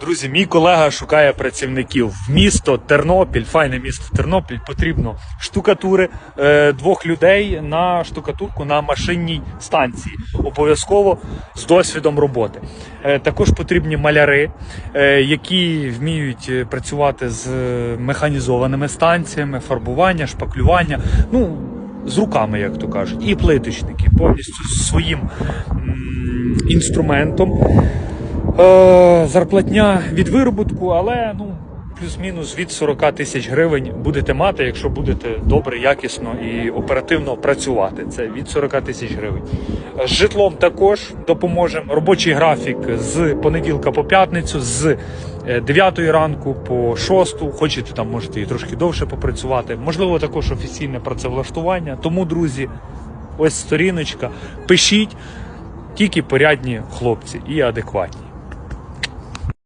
Друзі, мій колега шукає працівників місто Тернопіль, файне місто Тернопіль. Потрібно штукатури е, двох людей на штукатурку на машинній станції. Обов'язково з досвідом роботи. Е, також потрібні маляри, е, які вміють е, працювати з е, механізованими станціями, фарбування, шпаклювання. Ну, з руками, як то кажуть, і плиточники повністю з своїм м, інструментом. Е, зарплатня від виробітку, але ну плюс-мінус від 40 тисяч гривень будете мати, якщо будете добре, якісно і оперативно працювати. Це від 40 тисяч гривень. Е, З житлом також допоможемо. Робочий графік з понеділка по п'ятницю, з е, 9 ранку по 6. Хочете там, можете і трошки довше попрацювати. Можливо, також офіційне працевлаштування. Тому, друзі, ось сторіночка. Пишіть тільки порядні хлопці і адекватні.